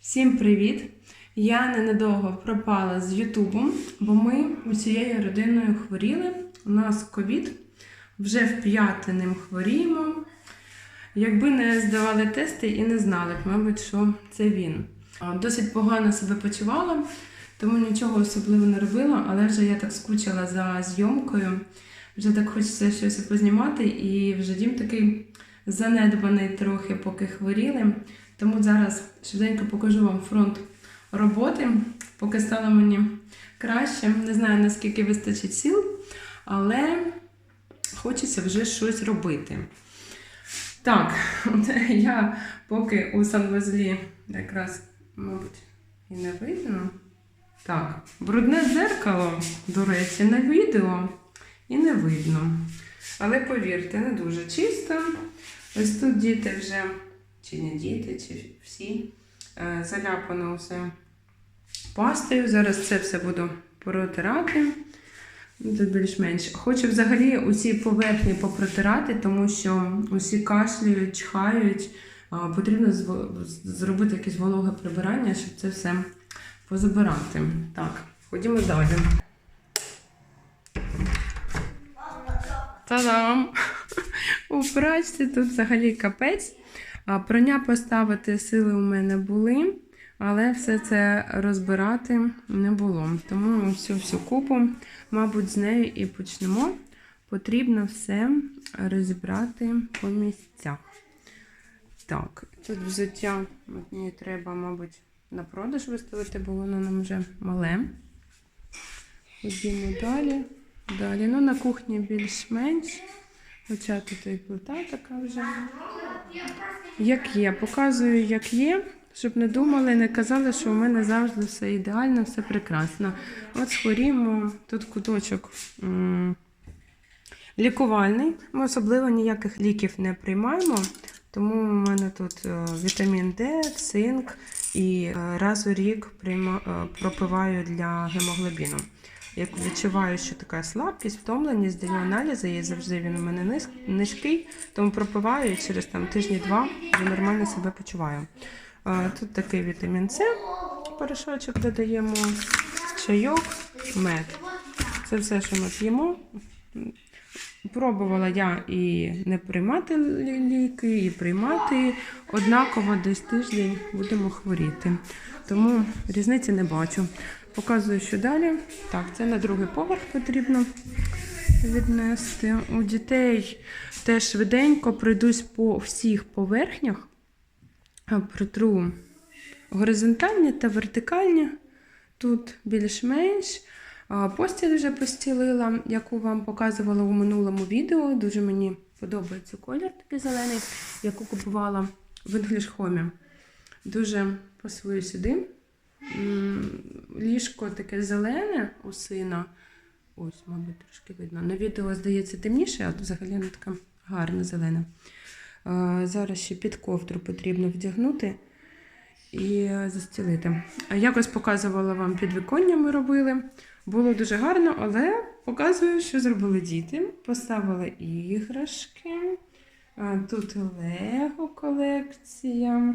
Всім привіт! Я ненадовго пропала з Ютубу, бо ми усією родиною хворіли. У нас ковід, вже в п'яте ним хворіємо. Якби не здавали тести і не знали б, мабуть, що це він. Досить погано себе почувала, тому нічого особливо не робила, але вже я так скучила за зйомкою. Вже так хочеться щось познімати, і вже дім такий занедбаний трохи, поки хворіли. Тому зараз швиденько покажу вам фронт роботи, поки стало мені краще. Не знаю, наскільки вистачить сил, але хочеться вже щось робити. Так, я поки у санвузлі якраз, мабуть, і не видно. Так, брудне дзеркало, до речі, на відео і не видно. Але повірте, не дуже чисто. Ось тут діти вже, чи не діти, чи всі, е, заляпано все пастою. Зараз це все буду протирати. Тут більш-менш. Хочу взагалі усі поверхні попротирати, тому що усі кашлюють, чхають. Потрібно зробити якесь вологе прибирання, щоб це все позабирати. Так, ходімо далі. Та-дам! У тут взагалі капець. А, Прання поставити сили у мене були, але все це розбирати не було. Тому всю всю купу, мабуть, з нею і почнемо. Потрібно все розібрати по місцях. Так, тут взуття мені треба, мабуть, на продаж виставити, бо воно нам вже мале. Ходімо далі. Далі. Ну, на кухні більш-менш. Хоча тут і плита така вже. Як є, показую, як є, щоб не думали, не казали, що у мене завжди все ідеально, все прекрасно. От схворімо, тут куточок лікувальний. Ми особливо ніяких ліків не приймаємо, тому у мене тут е, вітамін Д, цинк і е, раз у рік е, пропиваю для гемоглобіну. Як відчуваю, що така слабкість, втомленість, даю аналізи, і завжди він у мене низ- низький, тому пропиваю і через там тижні-два вже нормально себе почуваю. Тут такий вітамін С, порошочок додаємо, чайок, мед. Це все, що ми п'ємо. Пробувала я і не приймати ліки, і приймати. Однаково десь тиждень будемо хворіти. Тому різниці не бачу. Показую, що далі. Так, це на другий поверх потрібно віднести. У дітей теж швиденько пройдусь по всіх поверхнях, протру горизонтальні та вертикальні. Тут більш-менш. Постіль вже постілила, яку вам показувала у минулому відео. Дуже мені подобається колір такий зелений, яку купувала в English Home. Дуже пасує сюди. Ліжко таке зелене у сина. Ось, мабуть, трошки видно. На відео здається темніше, а взагалі воно така гарна зелена. Зараз ще під ковдру потрібно вдягнути і застілити. Якось показувала вам підвіконня ми робили. Було дуже гарно, але показую, що зробили діти. Поставила іграшки. Тут Лего колекція.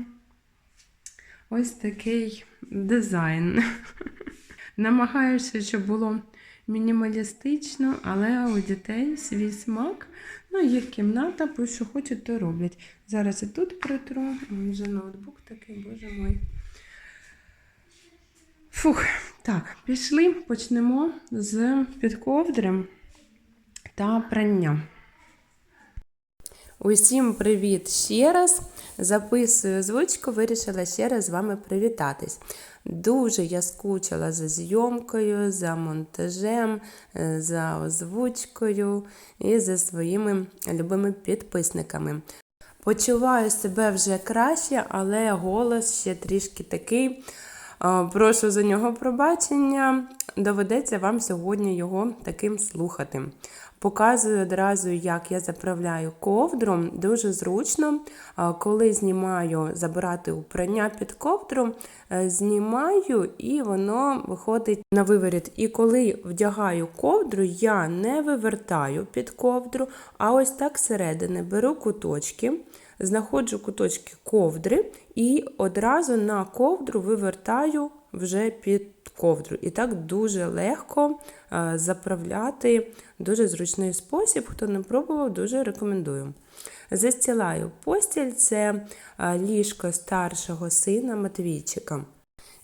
Ось такий дизайн. Намагаюся, щоб було мінімалістично, але у дітей свій смак. Ну, їх кімната, бо що хочуть, то роблять. Зараз і тут протру. Вже ноутбук такий, боже мой. Фух, так, пішли, почнемо з підковдри та прання. Усім привіт ще раз. Записую озвучку, вирішила ще раз з вами привітатись. Дуже я скучила за зйомкою, за монтажем, е, за озвучкою і за своїми любими підписниками. Почуваю себе вже краще, але голос ще трішки такий. Прошу за нього пробачення. Доведеться вам сьогодні його таким слухати. Показую одразу, як я заправляю ковдру. Дуже зручно. Коли знімаю забирати у прання під ковдру, е, знімаю і воно виходить на виворіт. І коли вдягаю ковдру, я не вивертаю під ковдру, а ось так середини беру куточки. Знаходжу куточки ковдри і одразу на ковдру вивертаю вже під ковдру. І так дуже легко е, заправляти, дуже зручний спосіб. Хто не пробував, дуже рекомендую. Застілаю постіль це е, ліжко старшого сина Матвійчика.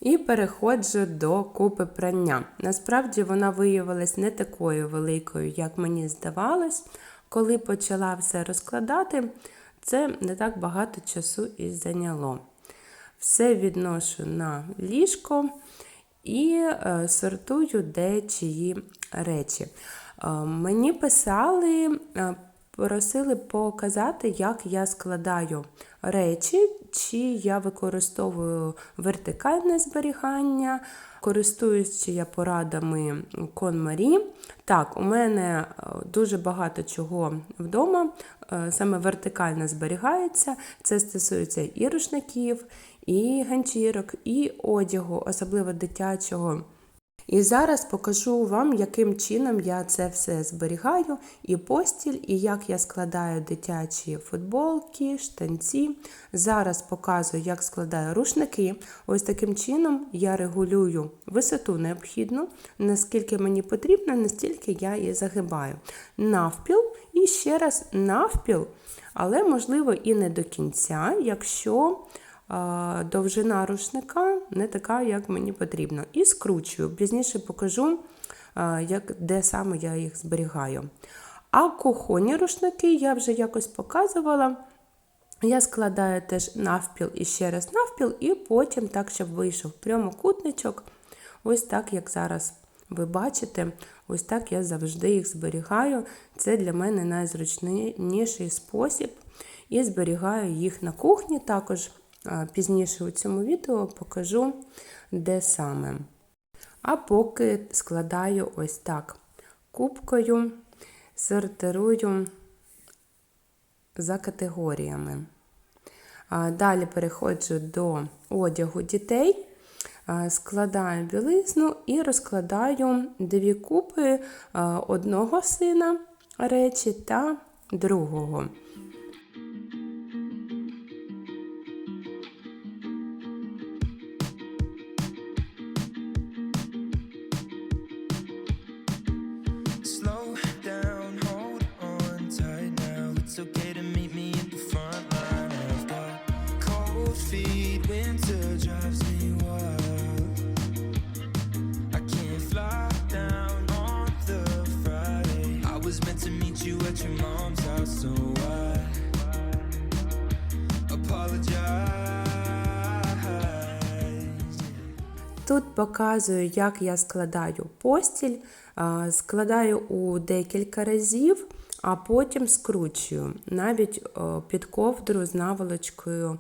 І переходжу до купи прання. Насправді вона виявилась не такою великою, як мені здавалось. Коли почала все розкладати, це не так багато часу і зайняло. Все відношу на ліжко і е, сортую деякі речі. Е, мені писали, е, просили показати, як я складаю речі, чи я використовую вертикальне зберігання, користуюсь чи я порадами KonMari. Так, у мене е, дуже багато чого вдома, е, саме вертикально зберігається. Це стосується і рушників, і ганчірок, і одягу, особливо дитячого. І зараз покажу вам, яким чином я це все зберігаю, і постіль, і як я складаю дитячі футболки, штанці. Зараз показую, як складаю рушники. Ось таким чином я регулюю висоту необхідну, наскільки мені потрібно, настільки я її загибаю. Навпіл і ще раз навпіл, але можливо і не до кінця, якщо довжина рушника не така, як мені потрібно. І скручую. Пізніше покажу, як, де саме я їх зберігаю. А кухонні рушники я вже якось показувала. Я складаю теж навпіл і ще раз навпіл, і потім так, щоб вийшов прямокутничок. Ось так, як зараз ви бачите, ось так я завжди їх зберігаю. Це для мене найзручніший спосіб. І зберігаю їх на кухні також. Пізніше у цьому відео покажу, де саме. А поки складаю ось так кубкою, сортирую за категоріями. Далі переходжу до одягу дітей, складаю білизну і розкладаю дві купи одного сина речі та другого. Показую, як я складаю постіль, складаю у декілька разів, а потім скручую. Навіть під ковдру з наволочкою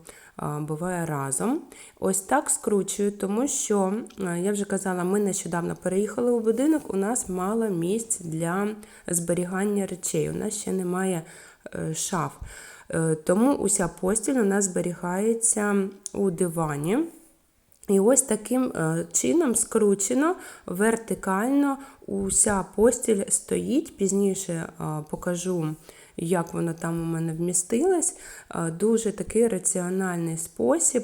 буває разом. Ось так скручую, тому що, я вже казала, ми нещодавно переїхали у будинок, у нас мало місць для зберігання речей. У нас ще немає е, шаф. Е, Тому уся постіль у нас зберігається у дивані. І ось таким е, чином скручено вертикально уся постіль стоїть. Пізніше е, покажу, як воно там у мене вмістилось. Е, Дуже такий раціональний спосіб.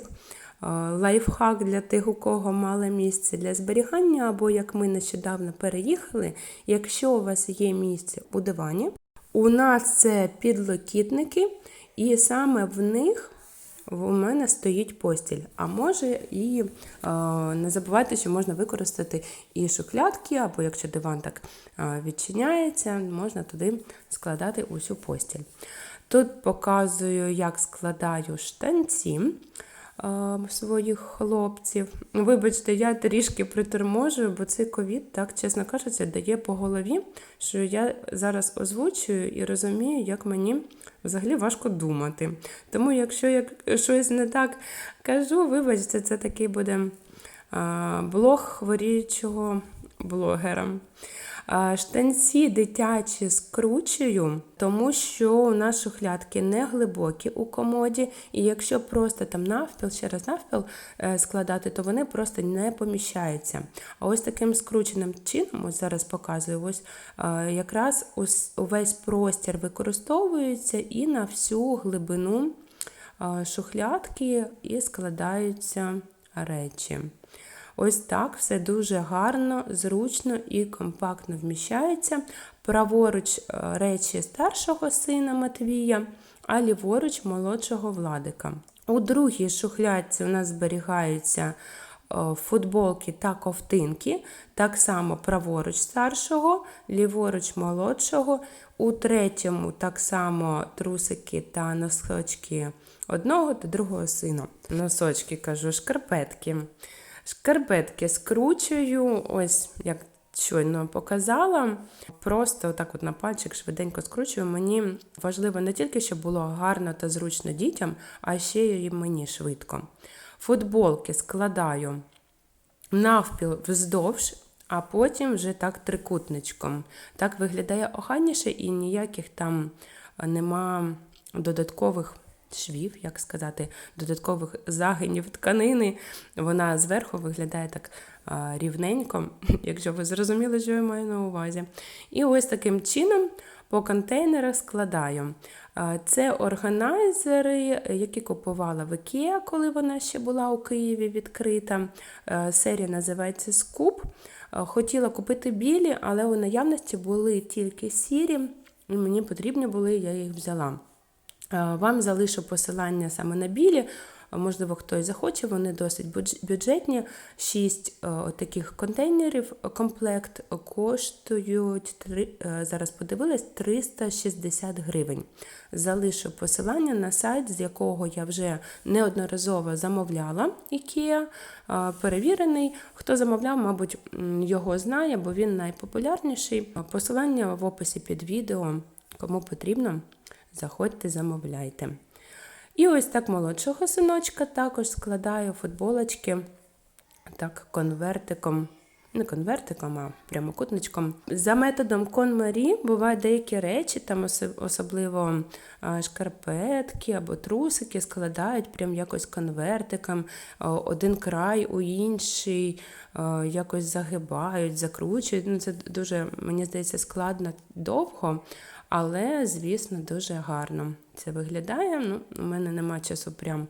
Лайфхак для тих, у кого мало місця для зберігання, або як ми нещодавно переїхали, якщо у вас є місце у дивані, у нас це підлокітники, і саме в них у мене стоїть постіль. А може і е, не забувайте, що можна використати і шухлядки, або якщо диван так е, відчиняється, можна туди складати усю постіль. Тут показую, як складаю штанці своїх хлопців. Вибачте, я трішки приторможую, бо цей ковід, так, чесно кажучи, дає по голові, що я зараз озвучую і розумію, як мені взагалі важко думати. Тому, якщо я щось не так кажу, вибачте, це такий буде блог хворіючого блогера. Штанці дитячі скручую, тому що у нас шухлядки не глибокі у комоді, і якщо просто там навпіл, ще раз навпіл е, складати, то вони просто не поміщаються. А ось таким скрученим чином, ось зараз показую, ось е, якраз увесь простір використовується і на всю глибину е, шухлядки і складаються речі. Ось так все дуже гарно, зручно і компактно вміщається. Праворуч е, речі старшого сина Матвія, а ліворуч молодшого Владика. У другій шухлядці у нас зберігаються е, футболки та ковтинки, так само праворуч старшого, ліворуч молодшого. У третьому так само трусики та носочки одного та другого сина. Носочки кажу, шкарпетки. Шкарпетки скручую, ось як щойно показала. Просто отак от на пальчик швиденько скручую. Мені важливо не тільки, щоб було гарно та зручно дітям, а ще й мені швидко. Футболки складаю навпіл вздовж, а потім вже так трикутничком. Так виглядає охайніше і ніяких там нема додаткових швів, як сказати, додаткових загинів тканини. Вона зверху виглядає так рівненько, якщо ви зрозуміли, що я маю на увазі. І ось таким чином по контейнерах складаю. Це органайзери, які купувала в IKEA, коли вона ще була у Києві відкрита. Серія називається Скуп. Хотіла купити білі, але у наявності були тільки сірі, і мені потрібні були, я їх взяла. Е, Вам залишу посилання саме на білі. Можливо, хтось захоче, вони досить бюджетні. Шість е, таких контейнерів е, комплект коштують е, зараз подивилась 360 гривень. Залишу посилання на сайт, з якого я вже неодноразово замовляла IKEA, е, перевірений. Хто замовляв, мабуть, його знає, бо він найпопулярніший. Посилання в описі під відео. Кому потрібно, заходьте, замовляйте. І ось так молодшого синочка також складаю футболочки так конвертиком. Не конвертиком, а прямокутничком. За методом конмарі бувають деякі речі, там особливо шкарпетки або трусики складають прям якось конвертиком, один край у інший, якось загибають, закручують. Ну, це дуже, мені здається, складно довго. Але, звісно, дуже гарно це виглядає. Ну, у мене нема часу прям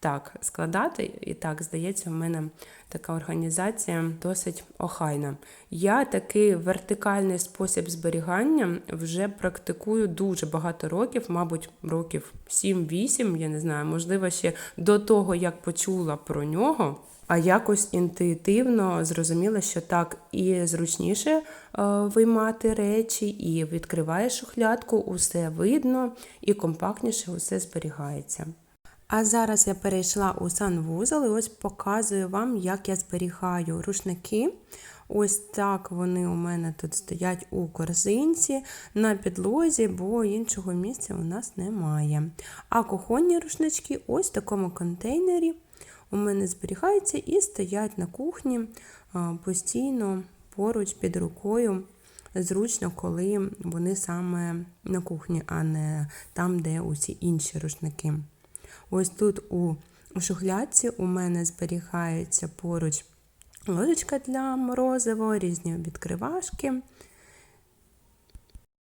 так складати. І так, здається, у мене така організація досить охайна. Я такий вертикальний спосіб зберігання вже практикую дуже багато років, мабуть, років 7-8, я не знаю, можливо, ще до того, як почула про нього. А якось інтуїтивно зрозуміла, що так і зручніше е, виймати речі, і відкриваєш шухлядку, усе видно, і компактніше усе зберігається. А зараз я перейшла у санвузол і ось показую вам, як я зберігаю рушники. Ось так вони у мене тут стоять у корзинці на підлозі, бо іншого місця у нас немає. А кухонні рушнички ось в такому контейнері у мене зберігаються і стоять на кухні постійно поруч під рукою. Зручно, коли вони саме на кухні, а не там, де усі інші рушники. Ось тут у шухлядці у мене зберігаються поруч ложечка для морозива, різні відкривашки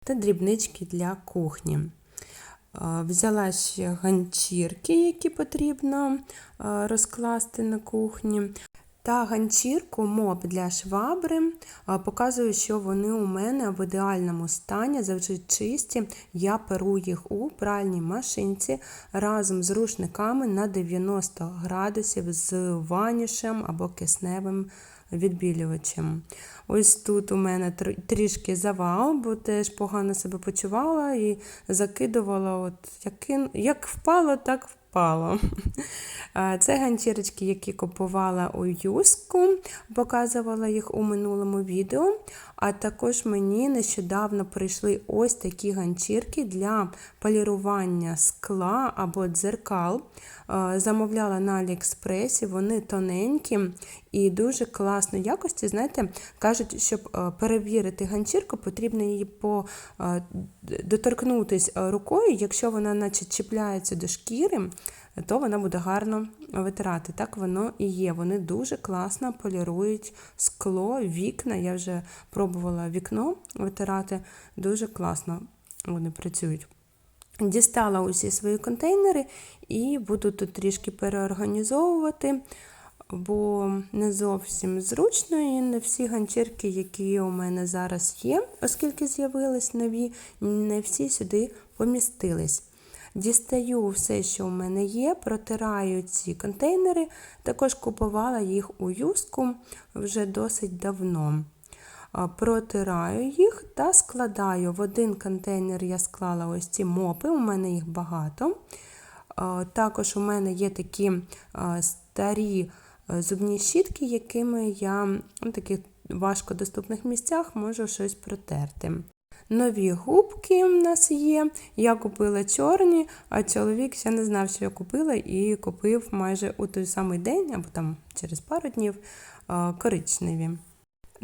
та дрібнички для кухні. Взяла ще ганчірки, які потрібно розкласти на кухні. Та ганчірку моп для швабри. Показую, що вони у мене в ідеальному стані, завжди чисті. Я перу їх у пральній машинці разом з рушниками на 90 градусів з ванішем або кисневим відбілювачем. Ось тут у мене трішки завал, бо теж погано себе почувала і закидувала, от як, як впало, так впало. Це ганчірочки, які купувала у юску, показувала їх у минулому відео. А також мені нещодавно прийшли ось такі ганчірки для полірування скла або дзеркал. Замовляла на Аліекспресі, вони тоненькі і дуже класної якості. Знаєте, кажуть, щоб е, перевірити ганчірку, потрібно її по, е, доторкнутись е, рукою. Якщо вона наче чіпляється до шкіри, то вона буде гарно витирати. Так воно і є. Вони дуже класно полірують скло, вікна. Я вже пробувала вікно витирати, дуже класно вони працюють. Дістала усі свої контейнери і буду тут трішки переорганізовувати, бо не зовсім зручно і не всі ганчірки, які у мене зараз є, оскільки з'явились нові, не всі сюди помістились. Дістаю все, що у мене є, протираю ці контейнери. Також купувала їх у юску вже досить давно. Протираю їх та складаю. В один контейнер я склала ось ці мопи, у мене їх багато. Також у мене є такі старі е, зубні щітки, якими я в таких важкодоступних місцях можу щось протерти. Нові губки в нас є. Я купила чорні, а чоловік ще не знав, що я купила, і купив майже у той самий день, або там через пару днів коричневі.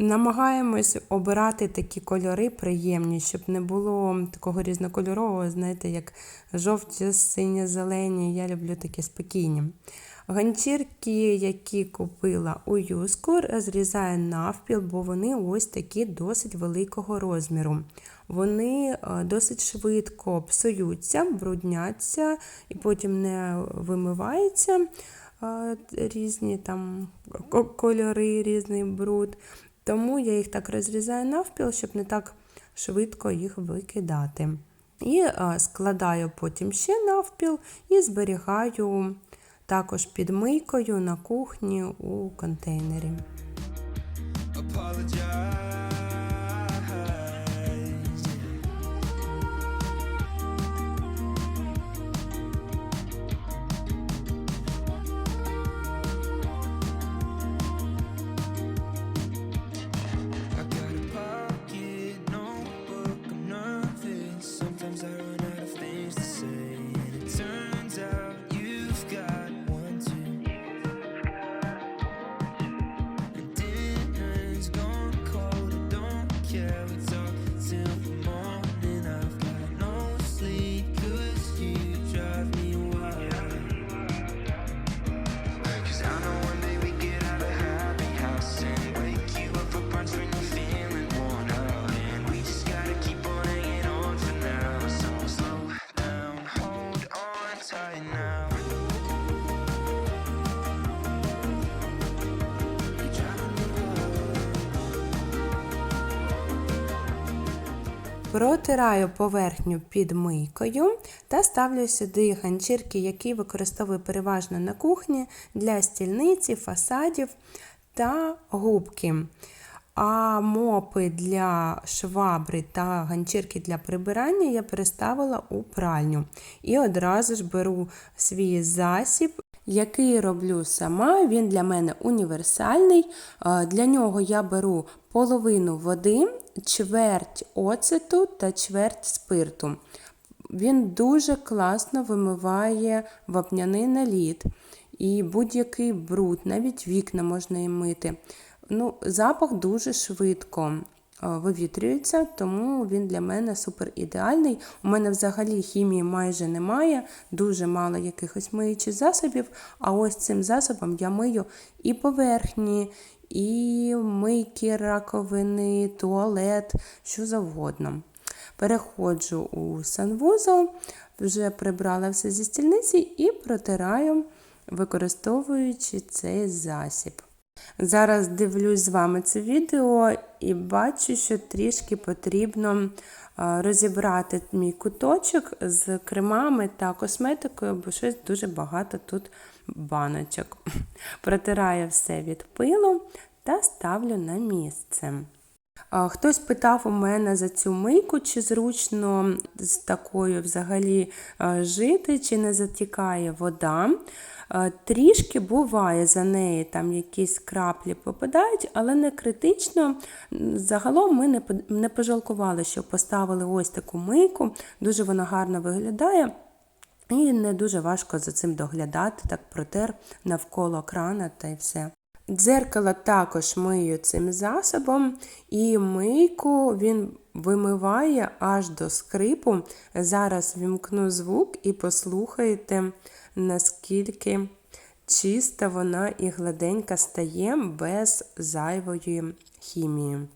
Намагаємось обирати такі кольори приємні, щоб не було такого різнокольорового, знаєте, як жовті, сині, зелені. Я люблю такі спокійні. Ганчірки, які купила у юску, розрізаю навпіл, бо вони ось такі досить великого розміру. Вони е, досить швидко псуються, брудняться і потім не вимиваються е, різні там кольори, різний бруд. Тому я їх так розрізаю навпіл, щоб не так швидко їх викидати. І е, складаю потім ще навпіл і зберігаю також під мийкою на кухні у контейнері. apologize. Протираю поверхню під мийкою та ставлю сюди ганчірки, які використовую переважно на кухні для стільниці, фасадів та губки. А мопи для швабри та ганчірки для прибирання я переставила у пральню. І одразу ж беру свій засіб який роблю сама. Він для мене універсальний. Е, Для нього я беру половину води, чверть оцету та чверть спирту. Він дуже класно вимиває вапняний наліт і будь-який бруд, навіть вікна можна і мити. Ну, запах дуже швидко е, вивітрюється, тому він для мене супер ідеальний. У мене взагалі хімії майже немає, дуже мало якихось миючих засобів. А ось цим засобом я мию і поверхні, і мийки, раковини, туалет, що завгодно. Переходжу у санвузол, вже прибрала все зі стільниці і протираю, використовуючи цей засіб. Зараз дивлюсь з вами це відео і бачу, що трішки потрібно розібрати мій куточок з кремами та косметикою, бо щось дуже багато тут баночок. Протираю все від пилу та ставлю на місце. Хтось питав у мене за цю мийку, чи зручно з такою взагалі жити, чи не затікає вода. А, Трішки буває за неї там якісь краплі попадають, але не критично. Загалом ми не пожалкували, що поставили ось таку мийку. Дуже вона гарно виглядає. І не дуже важко за цим доглядати, так протер навколо крана та й все. Дзеркало також мию цим засобом, і мийку він вимиває аж до скрипу. Зараз вімкну звук і послухайте, наскільки чиста вона і гладенька стає без зайвої хімії.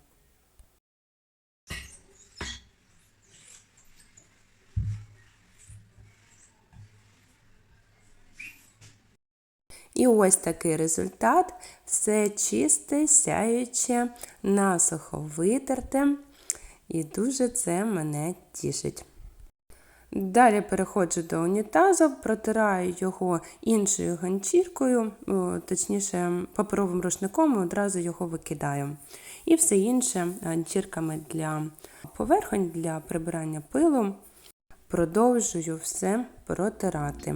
І ось такий результат все чисте, сяюче, насухо витерте, і дуже це мене тішить. Далі переходжу до унітазу, протираю його іншою ганчіркою, точніше паперовим рушником, і одразу його викидаю. І все інше ганчірками для поверхонь, для прибирання пилу. Продовжую все протирати.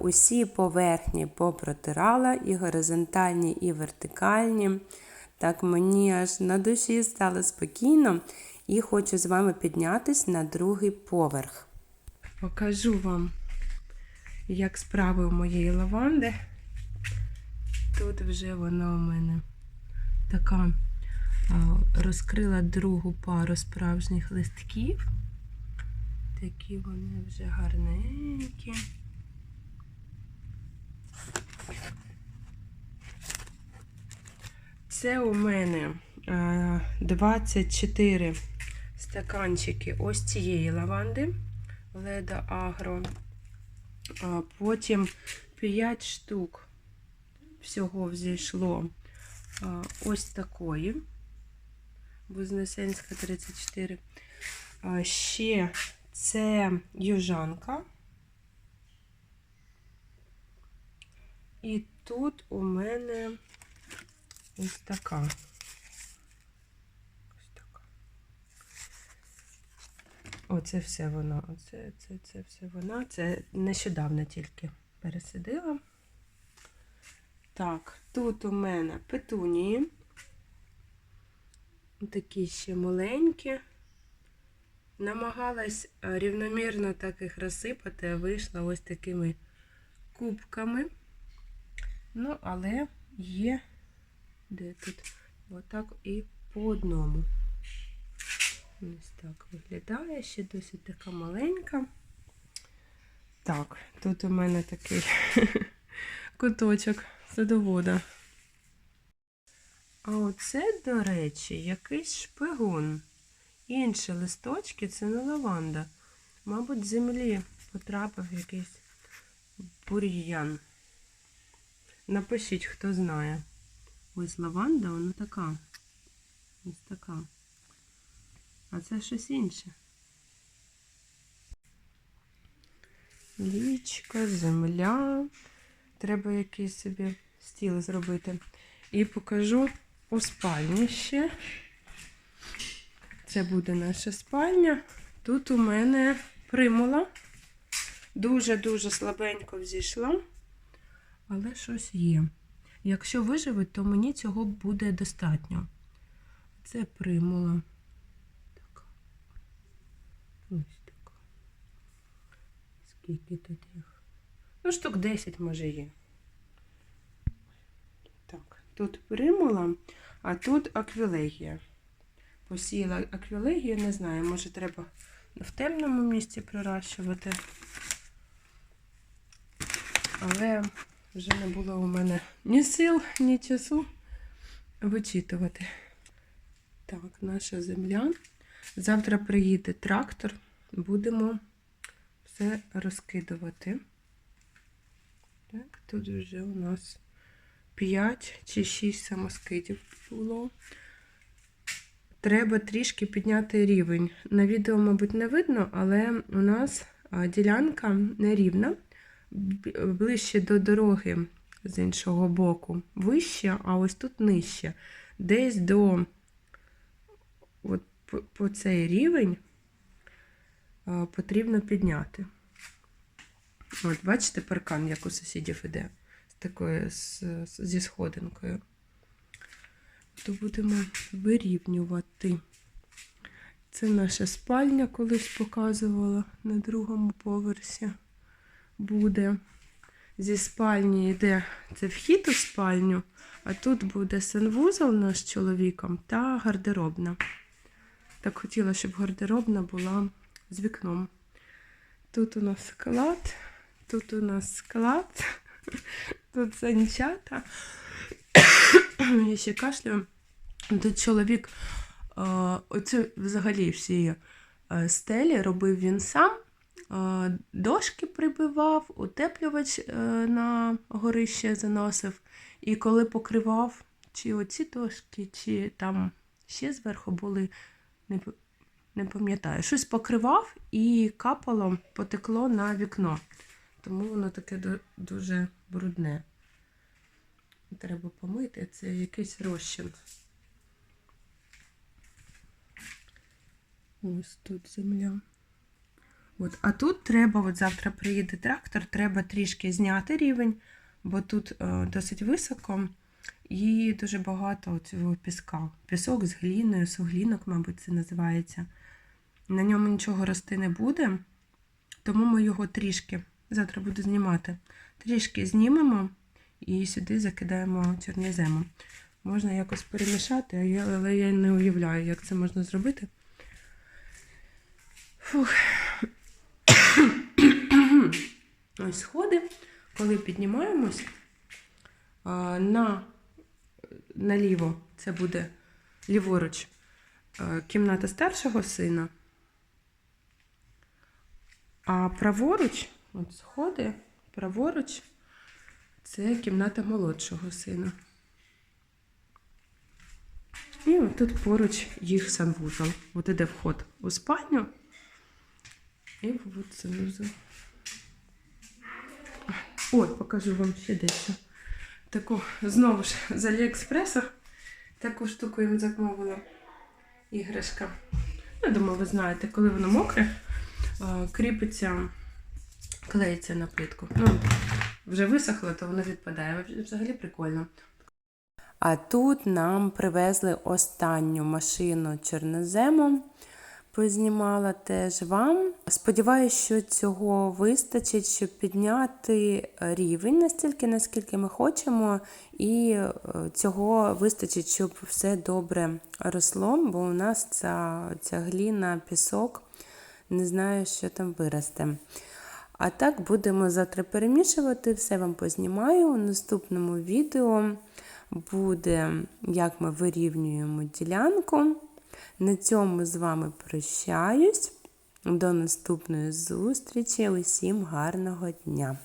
Усі поверхні попротирала, і горизонтальні, і вертикальні. Так мені аж на душі стало спокійно і хочу з вами піднятись на другий поверх. Покажу вам, як справи у моєї лаванди. Тут вже вона у мене така розкрила другу пару справжніх листків. Такі вони вже гарненькі. Це у мене е, 24 стаканчики ось цієї лаванди Леда Агро. Потім 5 штук всього взійшло ось такої. Вознесенська 34. Ще це южанка. І тут у мене ось така. Оце все вона. Оце це, це все вона. Це нещодавно тільки пересидила. Так, тут у мене петунії. Такі ще маленькі. Намагалась е, рівномірно так їх розсипати, а вийшла ось такими кубками. Ну, але є де тут отак і по одному. Ось так виглядає, ще досить така маленька. Так, тут у мене такий куточок садовода. А оце, до речі, якийсь шпигун. Інші листочки це не лаванда. Мабуть, з землі потрапив якийсь бур'ян. Напишіть, хто знає. Ось лаванда, вона така. Ось така. А це щось інше. Лічка, земля. Треба якийсь собі стіл зробити. І покажу у спальні ще. Це буде наша спальня. Тут у мене примула. Дуже-дуже слабенько взійшла, але щось є. Якщо виживуть, то мені цього буде достатньо. Це примула. Ось так. Скільки тут їх? Ну, штук 10 може є. Так, тут примула, а тут аквілегія. Посіяла аквілегію, не знаю, може треба в темному місці прирощувати. Але вже не було у мене ні сил, ні часу вичитувати. Так, наша земля. Завтра приїде трактор, будемо все розкидувати. Так, тут вже у нас 5 чи 6 самоскидів було. Треба трішки підняти рівень. На відео, мабуть, не видно, але у нас ділянка нерівна, ближче до дороги з іншого боку вище, а ось тут нижче. Десь до от, по, по цей рівень а, потрібно підняти. От, бачите, паркан, як у сусідів іде, з такою з- зі сходинкою. То будемо вирівнювати. Це наша спальня, колись показувала на другому поверсі. Буде. Зі спальні йде це вхід у спальню, а тут буде санвузол наш з чоловіком та гардеробна. Так хотіла, щоб гардеробна була з вікном. Тут у нас склад, тут у нас склад, тут санчата. Я ще кашлюю. Тут чоловік, е, оце взагалі всі е, стелі робив він сам. Дошки прибивав, утеплювач е, на горище заносив. І коли покривав, чи оці дошки, чи там ще зверху були, не, пам'ятаю, щось покривав і капало, потекло на вікно. Тому воно таке дуже брудне. Треба помити, це якийсь розчин. Ось тут земля. От. А тут треба, от завтра приїде трактор, треба трішки зняти рівень, бо тут е, досить високо і дуже багато цього піска. Пісок з гліною, суглінок, мабуть, це називається. На ньому нічого рости не буде, тому ми його трішки, завтра буду знімати, трішки знімемо і сюди закидаємо чорнозему. Можна якось перемішати, але я не уявляю, як це можна зробити. Фух. Ось сходи, коли піднімаємось, на, наліво це буде ліворуч кімната старшого сина, а праворуч, от сходи, праворуч це кімната молодшого сина. І тут поруч їх санвузол. От іде вход у спальню. І от санвузол. Ой, покажу вам ще дещо. Таку, знову ж, з Аліекспресу. Таку штуку їм замовила. Іграшка. Я думаю, ви знаєте, коли воно мокре, кріпиться, клеїться на плитку. Ну, вже висохло, то воно відпадає. Взагалі прикольно. А тут нам привезли останню машину чорнозему. Познімала теж вам. Сподіваюся, що цього вистачить, щоб підняти рівень настільки, наскільки ми хочемо, і е, цього вистачить, щоб все добре росло, бо у нас ця, ця гліна, пісок, не знаю, що там виросте. А так будемо завтра перемішувати, все вам познімаю. У наступному відео буде, як ми вирівнюємо ділянку. На цьому з вами прощаюсь. До наступної зустрічі. Усім гарного дня!